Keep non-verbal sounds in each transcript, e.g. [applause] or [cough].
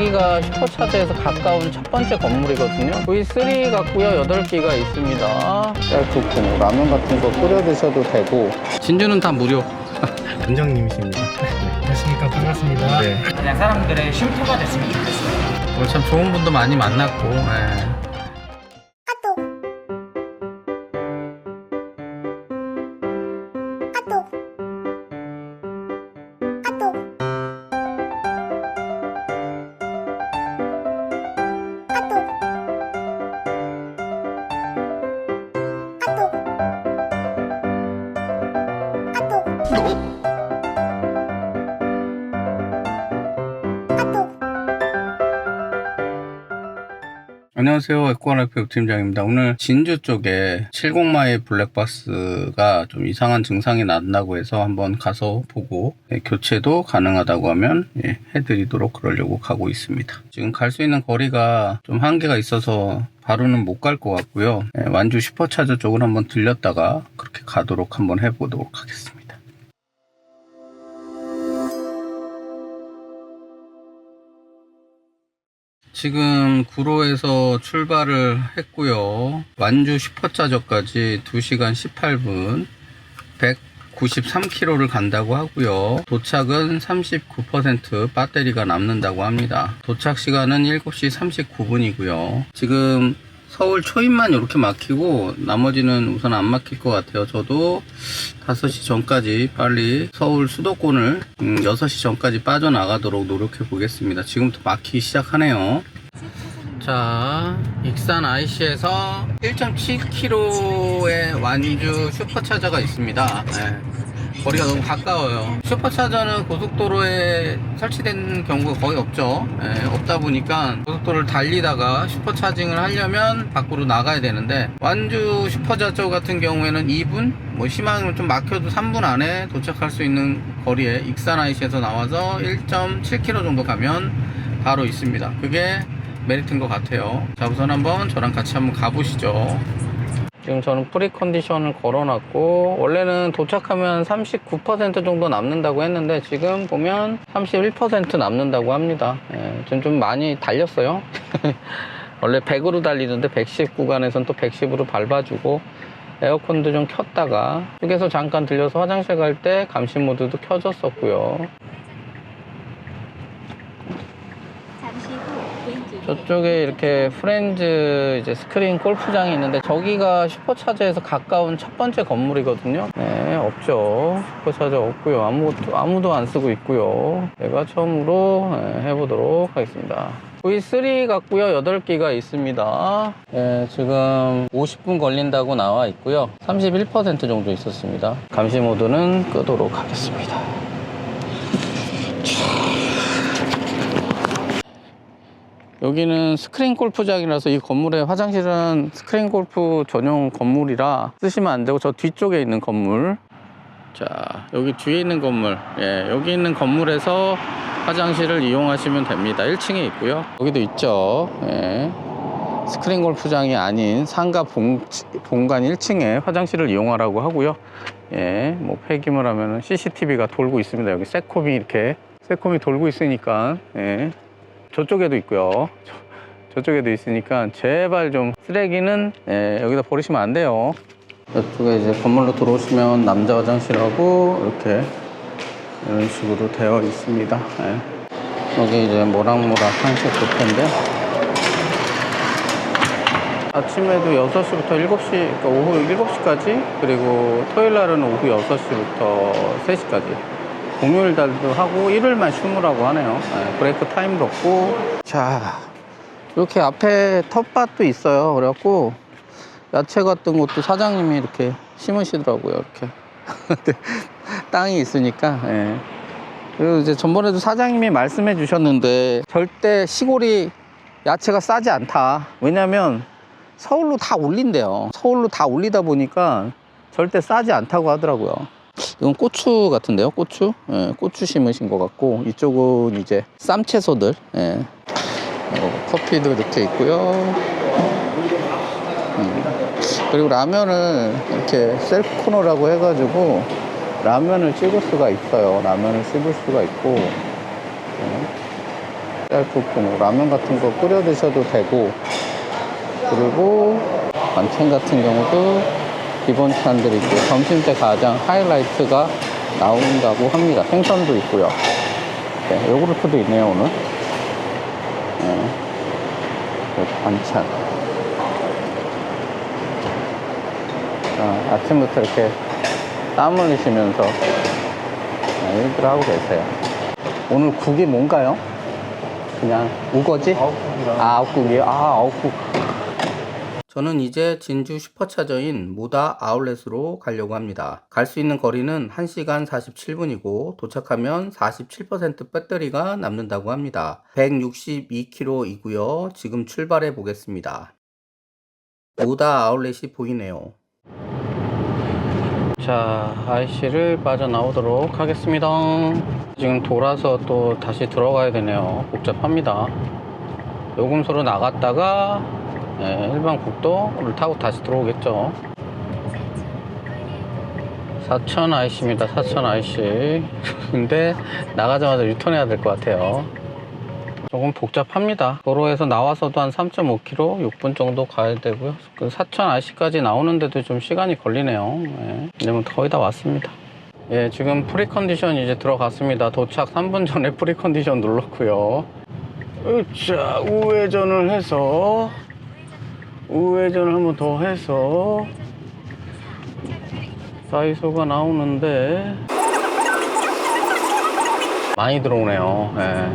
여기가 슈퍼차저에서 가까운 첫 번째 건물이거든요. V3 같고요. 8개가 있습니다. 쌀국수, 뭐 라면 같은 거 끓여 드셔도 되고. 진주는 다 무료. 원장님이십니다. 안녕하십니까 반갑습니다. 네. 그냥 사람들의 쉼터가 됐으면 좋겠어요. 오늘 참 좋은 분도 많이 만났고. 예. 안녕하세요. 에코라이프 팀장입니다. 오늘 진주 쪽에 70마일 블랙박스가 좀 이상한 증상이 난다고 해서 한번 가서 보고 예, 교체도 가능하다고 하면 예, 해드리도록 그러려고 가고 있습니다. 지금 갈 수 있는 거리가 좀 한계가 있어서 바로는 못 갈 것 같고요. 예, 완주 슈퍼차저 쪽을 한번 들렸다가 그렇게 가도록 한번 해보도록 하겠습니다. 지금 구로에서 출발을 했고요. 완주 슈퍼차저까지 2시간 18분 193km를 간다고 하고요. 도착은 39% 배터리가 남는다고 합니다. 도착 시간은 7시 39분이고요. 지금 서울 초입만 이렇게 막히고 나머지는 우선 안 막힐 것 같아요. 저도 5시 전까지 빨리 서울 수도권을 음, 6시 전까지 빠져나가도록 노력해 보겠습니다. 지금부터 막히기 시작하네요. 자, 익산 IC에서 1.7km의 완주 슈퍼차저가 있습니다. 네. 거리가 너무 가까워요. 슈퍼차저는 고속도로에 설치된 경우가 거의 없죠. 네, 없다 보니까 고속도로를 달리다가 슈퍼차징을 하려면 밖으로 나가야 되는데 완주 슈퍼차저 같은 경우에는 2분, 뭐 심하면 좀 막혀도 3분 안에 도착할 수 있는 거리에 익산 IC에서 나와서 1.7km 정도 가면 바로 있습니다. 그게 메리트인 것 같아요. 자, 우선 한번 저랑 같이 한번 가보시죠. 지금 저는 프리 컨디션을 걸어놨고, 원래는 도착하면 39% 정도 남는다고 했는데, 지금 보면 31% 남는다고 합니다. 예, 전좀 많이 달렸어요. [laughs] 원래 100으로 달리는데 110 구간에선 또 110으로 밟아주고, 에어컨도 좀 켰다가, 휴게소 잠깐 들려서 화장실 갈 때 감시 모드도 켜졌었고요. 잠시 후 왼쪽에 저쪽에 이렇게 프렌즈 이제 스크린 골프장이 있는데 저기가 슈퍼차저에서 가까운 첫 번째 건물이거든요. 네, 없죠. 슈퍼차저 없고요. 아무것도 아무도 안 쓰고 있고요. 제가 처음으로 네, 해보도록 하겠습니다. V3 같고요. 8기가 있습니다. 네, 지금 50분 걸린다고 나와 있고요. 31% 정도 있었습니다. 감시 모드는 끄도록 하겠습니다. 여기는 스크린 골프장이라서 이 건물의 화장실은 스크린 골프 전용 건물이라 쓰시면 안 되고 저 뒤쪽에 있는 건물. 자 여기 뒤에 있는 건물. 예 여기 있는 건물에서 화장실을 이용하시면 됩니다. 1층에 있고요. 여기도 있죠. 예. 스크린 골프장이 아닌 상가 본, 본관 1층에 화장실을 이용하라고 하고요. 예 뭐 폐기물 하면 은 CCTV가 돌고 있습니다. 여기 세콤이 이렇게 세콤이 돌고 있으니까. 예 저쪽에도 있고요. 저, 쪽에도 있으니까 제발 좀 쓰레기는 예, 여기다 버리시면 안 돼요. 이쪽에 이제 건물로 들어오시면 남자 화장실하고 이렇게 이런 식으로 되어 있습니다. 예. 여기 이제 모락모락 한색 뷔페인데 아침에도 6시부터 7시, 그러니까 오후 7시까지 그리고 토요일 날은 오후 6시부터 3시까지 공휴일 달도 하고 일요일만 쉬무라고 하네요. 네, 브레이크 타임도 없고. 자, 이렇게 앞에 텃밭도 있어요. 그래갖고 야채 같은 것도 사장님이 이렇게 심으시더라고요. 이렇게. [laughs] 땅이 있으니까. 예. 그리고 이제 전번에도 사장님이 말씀해 주셨는데 절대 시골이 야채가 싸지 않다. 왜냐면 서울로 다 올린대요. 서울로 다 올리다 보니까 절대 싸지 않다고 하더라고요. 이건 고추 같은데요, 고추? 예, 고추 심으신 것 같고, 이쪽은 이제 쌈채소들, 예. 어, 커피도 이렇게 있고요. 음. 그리고 라면을 이렇게 셀프 코너라고 해가지고, 라면을 찍을 수가 있어요. 라면을 씹을 수가 있고, 예. 쌀국수, 뭐 라면 같은 거 끓여 드셔도 되고 그리고 반찬 같은 경우도 기본 찬들이 있고 점심 때 가장 하이라이트가 나온다고 합니다. 생선도 있고요. 네, 요구르트도 있네요 오늘. 네. 반찬. 아, 아침부터 이렇게 땀 흘리시면서 네, 일들 하고 계세요. 오늘 국이 뭔가요? 그냥 우거지? 아, 아욱국이요? 아, 아욱국. 저는 이제 진주 슈퍼차저인 모다 아울렛으로 가려고 합니다. 갈 수 있는 거리는 1시간 47분이고 도착하면 47% 배터리가 남는다고 합니다. 162km이고요. 지금 출발해 보겠습니다. 모다 아울렛이 보이네요. 자, IC를 빠져나오도록 하겠습니다. 지금 돌아서 또 다시 들어가야 되네요. 복잡합니다. 요금소로 나갔다가 네, 일반 국도를 타고 다시 들어오겠죠. 4천 IC입니다. 4천 IC. 근데 나가자마자 유턴해야 될 것 같아요. 조금 복잡합니다. 도로에서 나와서도 한 3.5km, 6분 정도 가야 되고요. 그 4천 IC까지 나오는데도 좀 시간이 걸리네요. 네. 이제는 거의 다 왔습니다. 예, 지금 프리컨디션 이제 들어갔습니다. 도착 3분 전에 [laughs] 프리컨디션 눌렀고요. 으쌰, 우회전을 해서 우회전을 한 번 더 해서 사이소가 나오는데 많이 들어오네요. 예.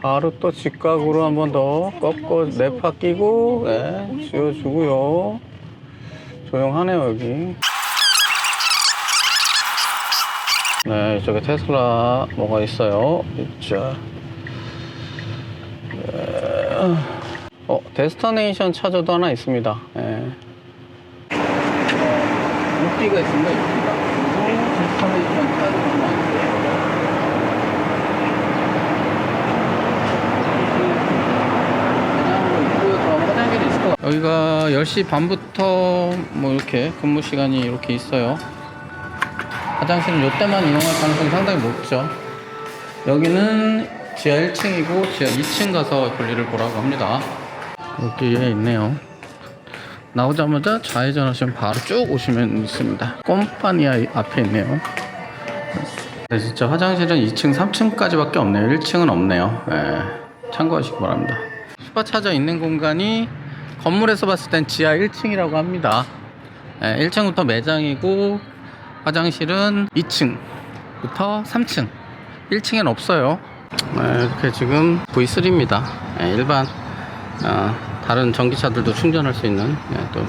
바로 또 직각으로 한 번 더 꺾어 내파 끼고 예, 쥐어주고요. 조용하네요 여기. 네 이쪽에 테슬라 뭐가 있어요. 있죠. 어, 데스터네이션 차저도 하나 있습니다. 예. 육기가 있습니다, 육기가. 차저도 하나 있어요. 여기가 10시 반부터 뭐 이렇게 근무 시간이 이렇게 있어요. 화장실은 이때만 이용할 가능성이 상당히 높죠. 여기는 지하 1층이고 지하 2층 가서 볼일을 보라고 합니다. 여기에 있네요. 나오자마자 좌회전 하시면 바로 쭉 오시면 있습니다. 꼼파니아 앞에 있네요. 네, 진짜 화장실은 2층, 3층까지밖에 없네요. 1층은 없네요. 예, 참고하시기 바랍니다. 슈퍼차저 있는 공간이 건물에서 봤을 땐 지하 1층이라고 합니다. 예, 1층부터 매장이고 화장실은 2층부터 3층. 1층엔 없어요. 네, 이렇게 지금 V3입니다. 일반 어, 다른 전기차들도 충전할 수 있는 예, 또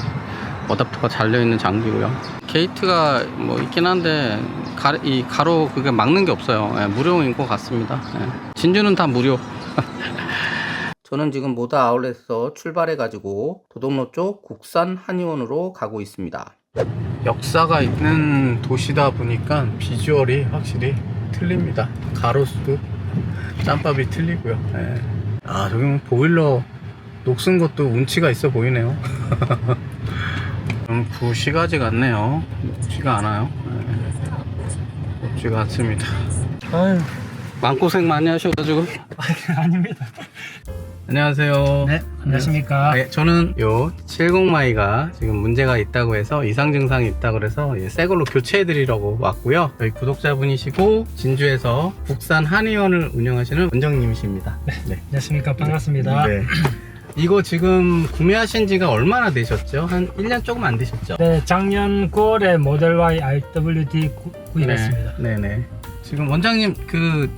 어댑터가 잘려 있는 장비고요. 게이트가 뭐 있긴 한데 가, 이 가로 그게 막는 게 없어요. 예, 무료인 것 같습니다. 예. 진주는 다 무료. [laughs] 저는 지금 모다 아울렛에서 출발해 가지고 도덕로 쪽 국산 한의원으로 가고 있습니다. 역사가 있는 도시다 보니까 비주얼이 확실히 틀립니다. 가로수도 짬밥이 틀리고요. 예. 아 저기 뭐 보일러 녹슨 것도 운치가 있어 보이네요. [laughs] 좀 구시가지 같네요. 높지가 않아요. 예. 높지가 않습니다. 아유, 마음고생 많이 하셔가지고. 아닙니다. 안녕하세요. 네, 안녕하십니까. 네, 저는 요 70마이가 지금 문제가 있다고 해서 이상 증상이 있다고 그래서 예, 새 걸로 교체해 드리려고 왔고요. 저희 구독자분이시고 진주에서 국산 한의원을 운영하시는 원정님이십니다. 네. 안녕하십니까. 반갑습니다. 네. 네. 이거 지금 구매하신 지가 얼마나 되셨죠? 한 1년 조금 안 되셨죠? 네, 작년 9월에 모델 Y RWD 구, 구입했습니다. 네, 네. 지금 원장님 그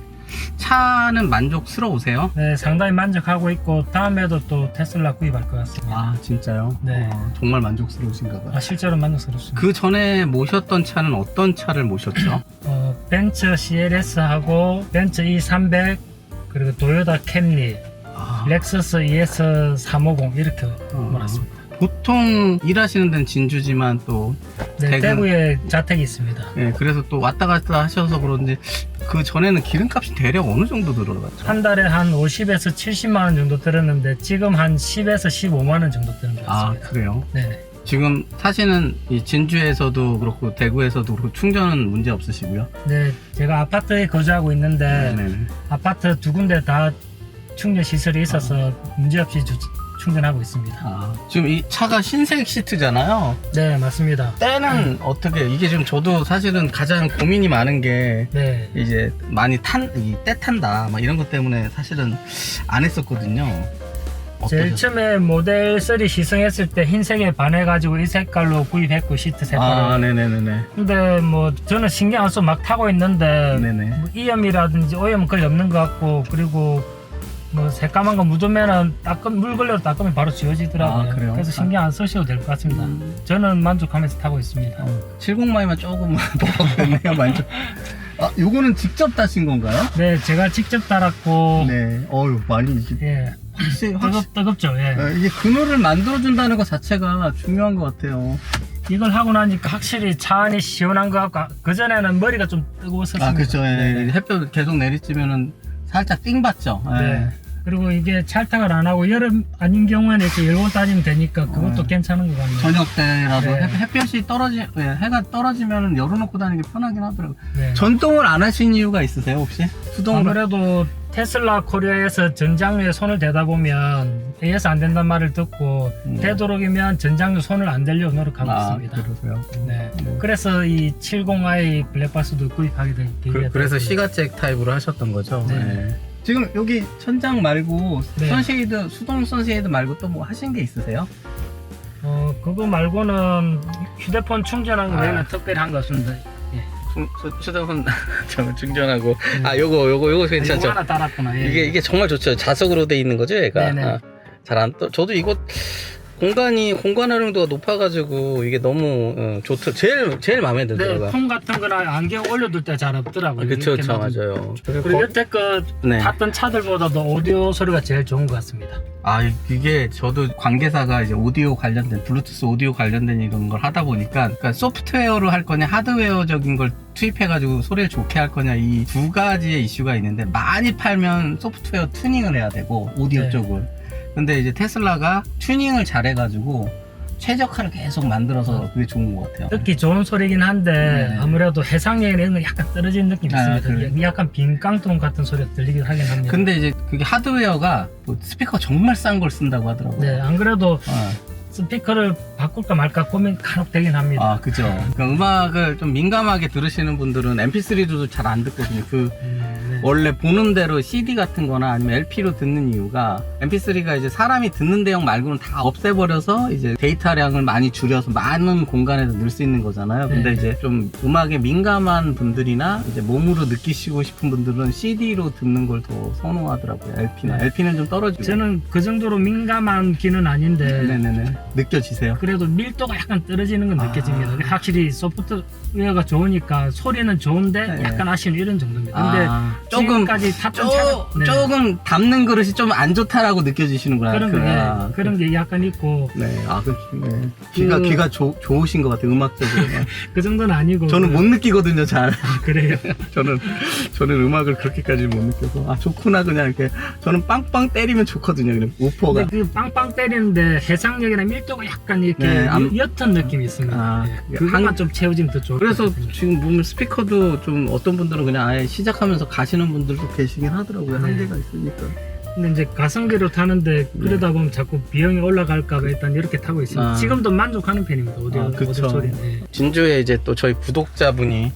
차는 만족스러우세요? 네, 상당히 만족하고 있고 다음에도 또 테슬라 구입할 것 같습니다. 아 진짜요? 네. 어, 정말 만족스러우신가 봐요. 아, 실제로 만족스럽습니다. 그 전에 모셨던 차는 어떤 차를 모셨죠? 어, 벤츠 CLS하고 벤츠 E300 그리고 도요타 캠리, 아, 렉서스 ES 350 이렇게 어. 몰았습니다. 보통 일하시는 데는 진주지만 또 네, 대구. 대구에 자택이 있습니다. 예, 그래서 또 왔다 갔다 하셔서 그런지 그 전에는 기름값이 대략 어느 정도 들어갔죠? 한 달에 한 50에서 70만 원 정도 들었는데 지금 한 10에서 15만 원 정도 드는 것 아 같습니다. 그래요? 네네. 지금 사시는 이 진주에서도 그렇고 대구에서도 그렇고 충전은 문제 없으시고요. 네, 제가 아파트에 거주하고 있는데 네네. 아파트 두 군데 다 충전 시설이 있어서 문제없이 주- 충전하고 있습니다. 아, 지금 이 차가 흰색 시트잖아요. 네, 맞습니다. 때는 어떻게 이게 지금 저도 사실은 가장 고민이 많은 게 네. 이제 많이 탄, 이때 탄다 막 이런 것 때문에 사실은 안 했었거든요. 제일 어떠셨어요? 처음에 모델 3 시승했을 때 흰색에 반해가지고 이 색깔로 구입했고 시트 색깔을. 아, 네네네네. 근데 뭐 저는 신경 안써막 타고 있는데 네네. 뭐 이염이라든지 오염은 거의 없는 것 같고 그리고 뭐 새까만 거 묻으면은 닦음 물 걸려도 닦으면 바로 지워지더라고요. 아, 그래요? 서 신경 안 쓰셔도 될 것 같습니다. 저는 만족하면서 타고 있습니다. 70마이만 조금 [laughs] 먹었겠네요, 만족. 아, 요거는 직접 따신 건가요? 네, 제가 직접 달았고 네. 어유 많이 이게 예, 확실히 뜨겁, 뜨겁죠. 예. 어, 이게 그늘을 만들어 준다는 것 자체가 중요한 것 같아요. 이걸 하고 나니까 확실히 차 안이 시원한 것 같고 그 전에는 머리가 좀 뜨거웠었습니다. 아, 그렇죠. 예. 네. 햇볕 계속 내리쬐면은 살짝 띵 받죠. 예. 네. 그리고 이게 찰탁을 안 하고 여름 아닌 경우에는 이렇게 열고 다니면 되니까 그것도 어. 괜찮은 것 같네요. 저녁 때라도 네. 햇- 햇볕이 떨어지, 예, 해가 떨어지면 열어놓고 다니기 편하긴 하더라고요. 네. 전동을 안 하신 이유가 있으세요, 혹시? 수동으로? 아무래도 테슬라 코리아에서 전장류에 손을 대다 보면 AS 안 된다는 말을 듣고 음. 되도록이면 전장류 손을 안 대려고 노력하고 아, 있습니다. 그러세요. 네. 음. 그래서 이 70i 블랙박스도 구입하게 된 계기가 그, 래서 됐습니다. 시가잭 타입으로 하셨던 거죠? 네. 네. 지금 여기 천장 말고 네. 선쉐이드, 수동 선쉐이드 말고 또 뭐 하신 게 있으세요? 어, 그거 말고는 휴대폰 충전하는 거 아. 외에는 특별히 한 거 없습니다. 중- 수- 휴대폰 저 충전하고 아 요거 요거 요거 이거 괜찮죠? 하나 달았구나. 예. 이게 이게 정말 좋죠. 자석으로 돼 있는 거죠, 얘가. 아, 네네. 잘안 떠. 저도 이거 공간이 공간 활용도가 높아가지고 이게 너무 어, 좋더. 제일 제일 마음에 네, 들더라고요. 폰 같은 거나 안경 올려둘 때 잘 없더라고요. 그렇죠, 그렇죠. 맞아요. 그리고 여태 그 네. 탔던 차들보다도 오디오 소리가 제일 좋은 것 같습니다. 아 이게 저도 관계사가 이제 오디오 관련된 블루투스 오디오 관련된 이런 걸 하다 보니까 그러니까 소프트웨어로 할 거냐 하드웨어적인 걸 투입해가지고 소리를 좋게 할 거냐 이 두 가지의 이슈가 있는데 많이 팔면 소프트웨어 튜닝을 해야 되고 오디오 네. 쪽을 근데 이제 테슬라가 튜닝을 잘해가지고 최적화를 계속 만들어서 그게 좋은 것 같아요. 듣기 좋은 소리긴 한데 네. 아무래도 해상력에는 약간 떨어지는 느낌이 아, 있습니다. 그래요? 약간 빈 깡통 같은 소리가 들리긴 하긴 합니다. 근데 이제 그게 하드웨어가 뭐 스피커 정말 싼 걸 쓴다고 하더라고요. 네, 안 그래도 어. 스피커를 바꿀까 말까 고민 간혹 되긴 합니다. 아, 그죠. 그러니까 음악을 좀 민감하게 들으시는 분들은 MP3도 잘 안 듣거든요. 그 음, 네. 원래 보는 대로 CD 같은 거나 아니면 LP로 듣는 이유가 MP3가 이제 사람이 듣는 내용 말고는 다 없애버려서 이제 데이터량을 많이 줄여서 많은 공간에서 넣을 수 있는 거잖아요. 근데 네. 이제 좀 음악에 민감한 분들이나 이제 몸으로 느끼시고 싶은 분들은 CD로 듣는 걸 더 선호하더라고요. LP나. 네. LP는 좀 떨어지고. 저는 그 정도로 민감한 기는 아닌데 네네네. 느껴지세요? 그래도 밀도가 약간 떨어지는 건 아. 느껴집니다. 확실히 소프트웨어가 좋으니까 소리는 좋은데 네. 약간 아쉬운 이런 정도입니다. 근데 아, 조금 지금까지 탔던 차가 조, 네. 조금 담는 그릇이 좀 안 좋다라고 느껴지시는구나. 그런 그, 게 아, 그런 게 약간 있고 네, 아, 그, 네. 귀가, 그- 귀가 좋 좋으신 것 같아요, 음악적으로. [laughs] 그 정도는 아니고 저는 못 느끼거든요, 잘. 그래요. [laughs] 저는, 저는 음악을 그렇게까지 못 느껴서. 아, 좋구나, 그냥 이렇게. 저는 빵빵 때리면 좋거든요, 그냥 우퍼가. 근데 그 빵빵 때리는데 해상력이나 밀도가 약간 이렇게 네, 안- 옅은 느낌이 있습니다. 아, 네. 그게 그것만 한- 좀 채워지면 더 좋을 것 그래서 같아요. 지금 보면 스피커도 좀 어떤 분들은 그냥 아예 시작하면서 가시는 분들도 계시긴 하더라고요, 네. 한계가 있으니까. 근데 이제 가성비로 타는데 그러다 보면 자꾸 비용이 올라갈까봐 일단 이렇게 타고 있습니다. 아. 지금도 만족하는 편입니다. 오디오, 아, 그쵸. 오디오 소리. 네. 진주에 이제 또 저희 구독자분이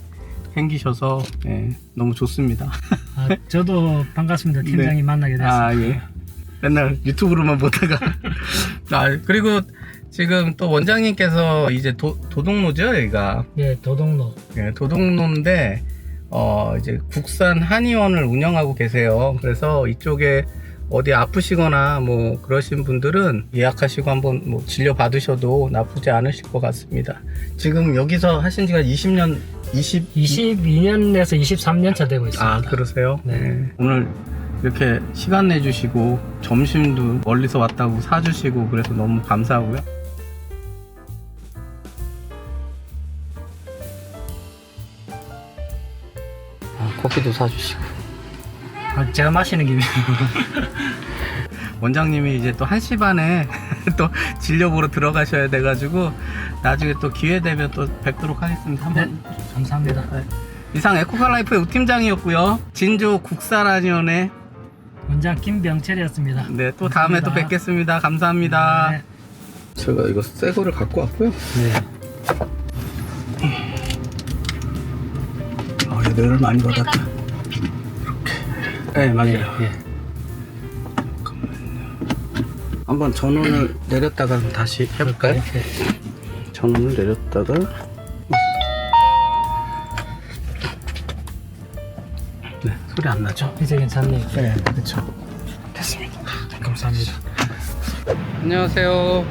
생기셔서, 예, 너무 좋습니다. 아, 저도 반갑습니다. 팀장님 만나게 됐습니다. 아, 예. 맨날 유튜브로만 보다가. [laughs] 아, 그리고 지금 또 원장님께서 이제 도, 도동로죠, 여기가. 예, 도동로. 예, 도동로인데, 어, 이제 국산 한의원을 운영하고 계세요. 그래서 이쪽에 어디 아프시거나 뭐 그러신 분들은 예약하시고 한번 뭐 진료 받으셔도 나쁘지 않으실 것 같습니다. 지금 여기서 하신 지가 20년, 20, 22년에서 23년 차 되고 있습니다. 아 그러세요? 네. 네. 오늘 이렇게 시간 내주시고 점심도 멀리서 왔다고 사주시고 그래서 너무 감사하고요. 커피도 사주시고. 아, 제가 마시는 김에 [laughs] 원장님이 이제 또 1시 반에 [laughs] 또 진료 보러 들어가셔야 돼가지고 나중에 또 기회 되면 또 뵙도록 하겠습니다. 네, 한번 감사합니다. 이상 에코팔라이프의 우팀장이었고요. 진주 국사라니온의 원장 김병철이었습니다. 네, 또 다음에 또 감사합니다. 뵙겠습니다. 감사합니다. 네. 제가 이거 새 거를 갖고 왔고요. 네. 어, 얘들을 많이 받았다. 이렇게. 네, 맞아요. 예. 한번 전원을 내렸다가 다시 해볼까요? 이렇게. 전원을 내렸다가 네, 소리 안 나죠? 이제 괜찮네요. 네, 그렇죠. 됐습니다. 감사합니다. 안녕하세요.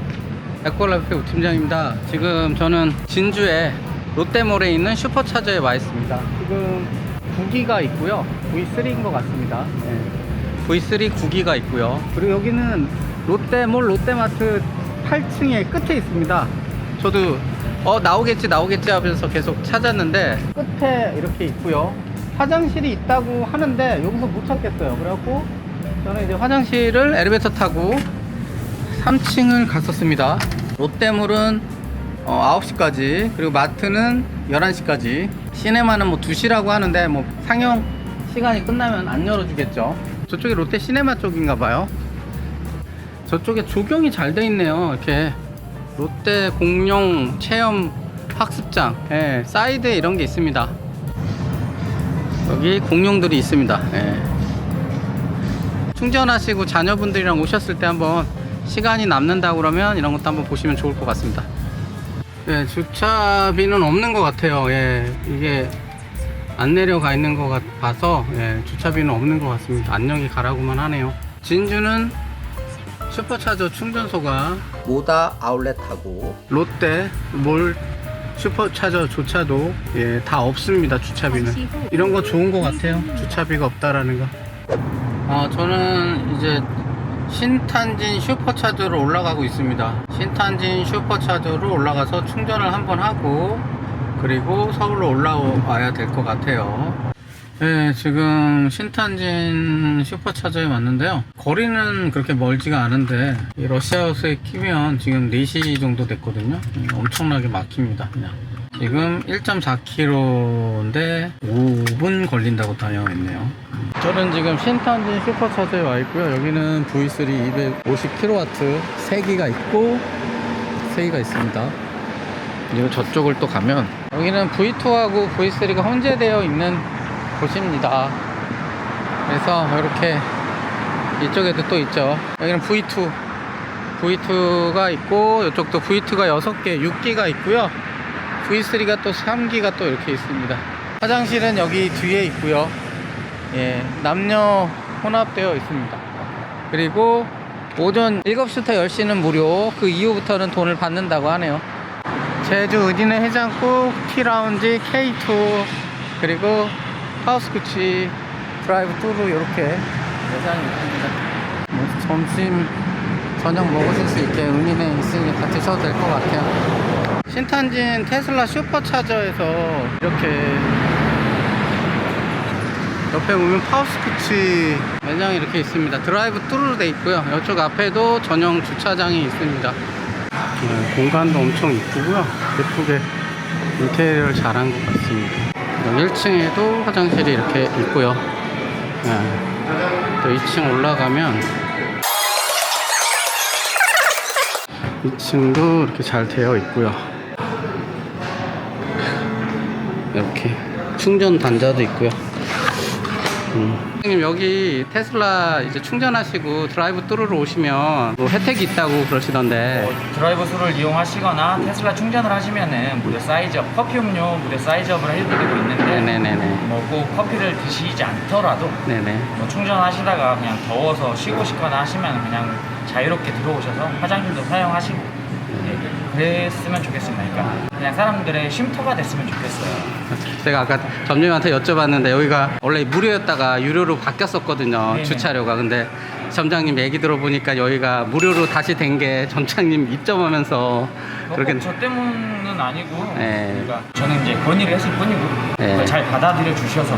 에코라이프 우팀장입니다. 지금 저는 진주에 롯데몰에 있는 슈퍼차저에 와 있습니다. 지금 9기가 있고요. V3인 것 같습니다. 네. V3 9기가 있고요. 그리고 여기는 롯데몰 롯데마트 8층의 끝에 있습니다. 저도 어 나오겠지 나오겠지 하면서 계속 찾았는데 끝에 이렇게 있고요. 화장실이 있다고 하는데 여기서 못 찾겠어요. 그래갖고 저는 이제 화장실을 엘리베이터 타고 3층을 갔었습니다. 롯데몰은 어, 9시까지 그리고 마트는 11시까지 시네마는 뭐 2시라고 하는데 뭐 상영 시간이 끝나면 안 열어주겠죠. 저쪽이 롯데 시네마 쪽인가 봐요. 저쪽에 조경이 잘 돼 있네요. 이렇게 롯데 공룡 체험 학습장 예, 사이드에 이런 게 있습니다. 여기 공룡들이 있습니다. 예. 충전하시고 자녀분들이랑 오셨을 때 한번 시간이 남는다 그러면 이런 것도 한번 보시면 좋을 것 같습니다. 네, 주차비는 없는 것 같아요. 예, 이게 안 내려가 있는 것 같, 봐서 예, 주차비는 없는 것 같습니다. 안녕히 가라고만 하네요. 진주는 슈퍼차저 충전소가 모다 아울렛하고 롯데 몰 슈퍼차저 조차도 예, 다 없습니다. 주차비는. 이런 거 좋은 것 같아요. 주차비가 없다라는 거. 아, 저는 이제 신탄진 슈퍼차저로 올라가고 있습니다. 신탄진 슈퍼차저로 올라가서 충전을 한번 하고 그리고 서울로 올라와야 될 것 같아요. 네, 지금 신탄진 슈퍼차저에 왔는데요. 거리는 그렇게 멀지가 않은데 이 러시아우스에 끼면 지금 4시 정도 됐거든요. 음, 엄청나게 막힙니다. 그냥. 지금 1.4km인데 5분 걸린다고 다녀 있네요. 저는 지금 신탄진 슈퍼차저에 와 있고요. 여기는 V3 250kW 3기가 있고 3기가 있습니다. 그리고 저쪽을 또 가면 여기는 V2하고 V3가 혼재되어 있는 곳입니다. 그래서 이렇게 이쪽에도 또 있죠. 여기는 V2 V2가 있고 이쪽도 V2가 6개 6기가 있고요. V3가 또 3기가 또 이렇게 있습니다. 화장실은 여기 뒤에 있고요. 예, 남녀 혼합되어 있습니다. 그리고 오전 7시부터 10시는 무료, 그 이후부터는 돈을 받는다고 하네요. 제주 은인의 해장국, T라운지, K2, 그리고 하우스구치, 드라이브 뚜루 이렇게 매장이 있습니다. 뭐 점심, 저녁 먹으실 수 있게 은인에 있으니까 드셔도 될 것 같아요. 신탄진 테슬라 슈퍼차저에서 이렇게 옆에 보면 파우스쿠치 매장이 이렇게 있습니다. 드라이브 뚜루로 돼 있고요. 이쪽 앞에도 전용 주차장이 있습니다. 네, 공간도 엄청 이쁘고요. 예쁘게 인테리어를 잘한 것 같습니다. 1층에도 화장실이 이렇게 있고요. 네, 또 2층 올라가면 2층도 이렇게 잘 되어 있고요. 충전 단자도 있고요. 음. 선생님 여기 테슬라 이제 충전하시고 드라이브 뚜루로 오시면 뭐 혜택이 있다고 그러시던데 어, 드라이브 수를 이용하시거나 테슬라 충전을 하시면은 무료 사이즈업, 커피 음료 무료 사이즈업을 해드리고 있는데 네네네네 뭐 꼭 커피를 드시지 않더라도 네네 뭐 충전하시다가 그냥 더워서 쉬고 싶거나 하시면 그냥 자유롭게 들어오셔서 화장실도 사용하시고 네, 그랬으면 좋겠습니다. 그러니까 그냥 사람들의 쉼터가 됐으면 좋겠어요. 제가 아까 점장님한테 여쭤봤는데 여기가 원래 무료였다가 유료로 바뀌었었거든요 네네. 주차료가 근데 점장님 얘기 들어보니까 여기가 무료로 다시 된 게 점장님 입점하면서 그렇게 꼭저 때문은 아니고 네. 그러니까 저는 이제 건의를 했을 뿐이고 네. 그걸 잘 받아들여 주셔서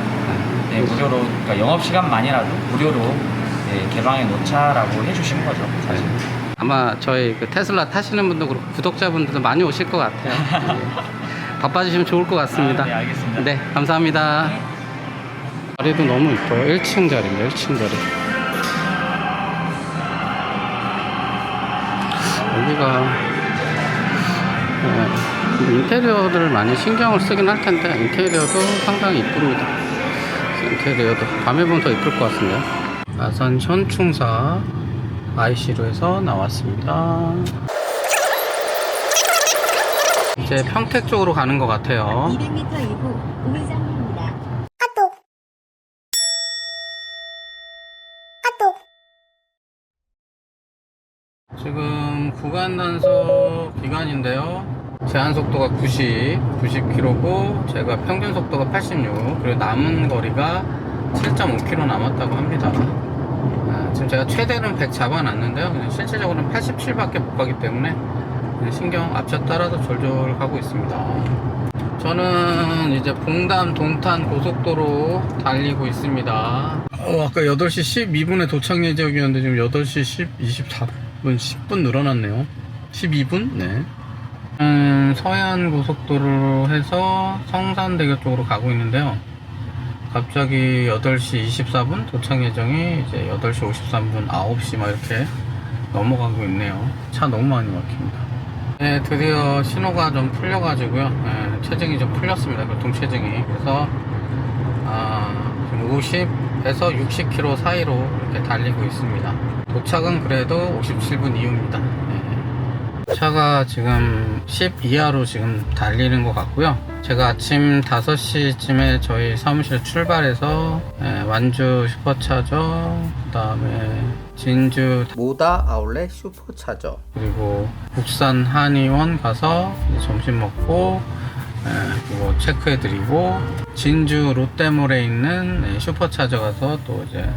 네, 무료로 그러니까 영업 시간만이라도 무료로 네, 네, 개방해 놓자라고 해주신 거죠. 사실. 아마 저희 그 테슬라 타시는 분도 그렇고 구독자분들도 많이 오실 것 같아요. 예. [laughs] 바빠주시면 좋을 것 같습니다. 아, 네, 알겠습니다. 네, 감사합니다. 자리도 너무 이뻐요. 1층 자리입니다. 1층 자리. 여기가 예, 인테리어들을 많이 신경을 쓰긴 할 텐데 인테리어도 상당히 이쁩니다. 인테리어도 밤에 보면 더 이쁠 것 같은데요. 아산 현충사 IC로 해서 나왔습니다. 이제 평택 쪽으로 가는 것 같아요. 200m 이후 우회전입니다. 지금 구간 단속 기간인데요. 제한 속도가 90, 90km고 제가 평균 속도가 86, 그리고 남은 거리가 7.5km 남았다고 합니다. 아, 지금 제가 최대는 100 잡아놨는데요. 그냥 실질적으로는 87밖에 못 가기 때문에 신경 앞차 따라서 졸졸 가고 있습니다. 저는 이제 봉담 동탄 고속도로 달리고 있습니다. 어, 아까 8시 12분에 도착 예정이었는데 지금 8시 10, 24분, 10분 늘어났네요. 12분? 네. 음, 서해안 고속도로로 해서 성산대교 쪽으로 가고 있는데요. 갑자기 8시 24분 도착 예정이 이제 8시 53분, 9시 막 이렇게 넘어가고 있네요. 차 너무 많이 막힙니다. 네, 드디어 신호가 좀 풀려가지고요. 네, 체증이 좀 풀렸습니다. 교통 체증이. 그래서, 아, 지금 50에서 60km 사이로 이렇게 달리고 있습니다. 도착은 그래도 57분 이후입니다. 네. 차가 지금 10 이하로 지금 달리는 것 같고요. 제가 아침 5시쯤에 저희 사무실 출발해서 예, 완주 슈퍼차저, 그 다음에 진주 모다 아울렛 슈퍼차저, 그리고 국산 한의원 가서 점심 먹고 예, 그거 체크해드리고 진주 롯데몰에 있는 예, 슈퍼차저 가서 또 이제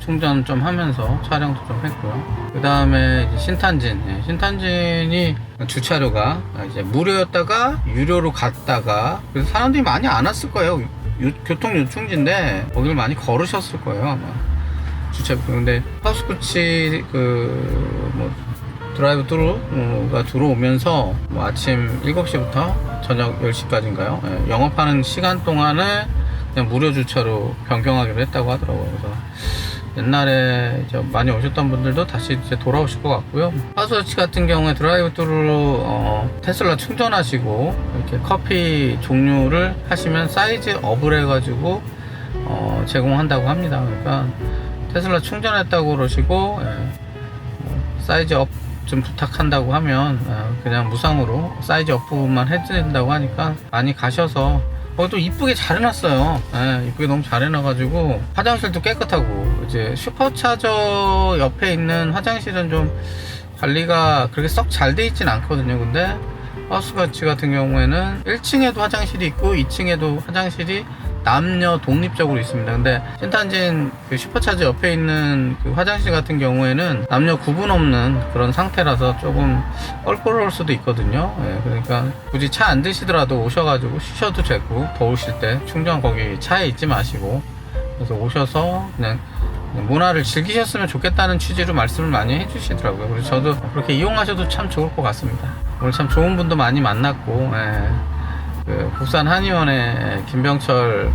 충전 좀 하면서 촬영도 좀 했고요. 그 다음에 신탄진. 예, 신탄진이 주차료가 이제 무료였다가 유료로 갔다가 그래서 사람들이 많이 안 왔을 거예요. 유- 교통 요충지인데 거기를 많이 걸으셨을 거예요 아마. 주차비. 근데 하우스쿠치 그뭐 드라이브 트루가 들어오면서 뭐 아침 7시부터 저녁 10시까지인가요? 예, 영업하는 시간 동안을 그냥 무료 주차로 변경하기로 했다고 하더라고요. 그래서 옛날에 많이 오셨던 분들도 다시 이제 돌아오실 것 같고요. 하우스워치 같은 경우에 드라이브 트루로 어, 테슬라 충전하시고 이렇게 커피 종류를 하시면 사이즈 업을 해가지고 어, 제공한다고 합니다. 그러니까 테슬라 충전했다고 그러시고 예, 뭐 사이즈 업 좀 부탁한다고 하면 어, 그냥 무상으로 사이즈 업 부분만 해드린다고 하니까 많이 가셔서 거기도 이쁘게 잘 해놨어요. 예, 이쁘게 너무 잘 해놔가지고 화장실도 깨끗하고 이제 슈퍼차저 옆에 있는 화장실은 좀 관리가 그렇게 썩 잘 돼 있진 않거든요. 근데 하우스가치 같은 경우에는 1층에도 화장실이 있고 2층에도 화장실이 남녀 독립적으로 있습니다. 근데 신탄진 그 슈퍼차저 옆에 있는 그 화장실 같은 경우에는 남녀 구분 없는 그런 상태라서 조금 껄끄러울 수도 있거든요. 예, 그러니까 굳이 차 안 드시더라도 오셔가지고 쉬셔도 되고 더우실 때 충전 거기 차에 있지 마시고 그래서 오셔서 그냥 문화를 즐기셨으면 좋겠다는 취지로 말씀을 많이 해주시더라고요. 그래서 저도 그렇게 이용하셔도 참 좋을 것 같습니다. 오늘 참 좋은 분도 많이 만났고, 예. 그 국산 한의원의 김병철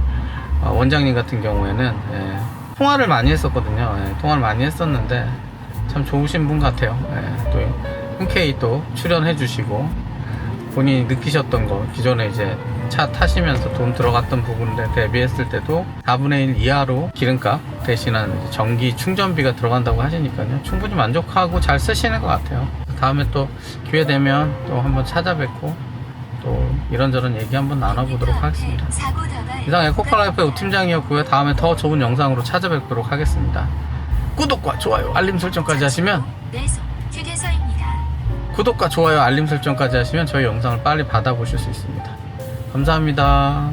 어, 원장님 같은 경우에는 예, 통화를 많이 했었거든요. 예, 통화를 많이 했었는데 참 좋으신 분 같아요. 예, 또 흔쾌히 또 출연해 주시고 본인이 느끼셨던 거 기존에 이제 차 타시면서 돈 들어갔던 부분에 대비했을 때도 4분의 1 이하로 기름값 대신한 전기 충전비가 들어간다고 하시니까요. 충분히 만족하고 잘 쓰시는 것 같아요. 다음에 또 기회 되면 또 한번 찾아뵙고 또 이런저런 얘기 한번 나눠보도록 하겠습니다. 이상 에코팔라이프의 우팀장이었고요. 다음에 더 좋은 영상으로 찾아뵙도록 하겠습니다. 구독과 좋아요, 알림 설정까지 하시면. 구독과 좋아요, 알림 설정까지 하시면 저희 영상을 빨리 받아보실 수 있습니다. 감사합니다.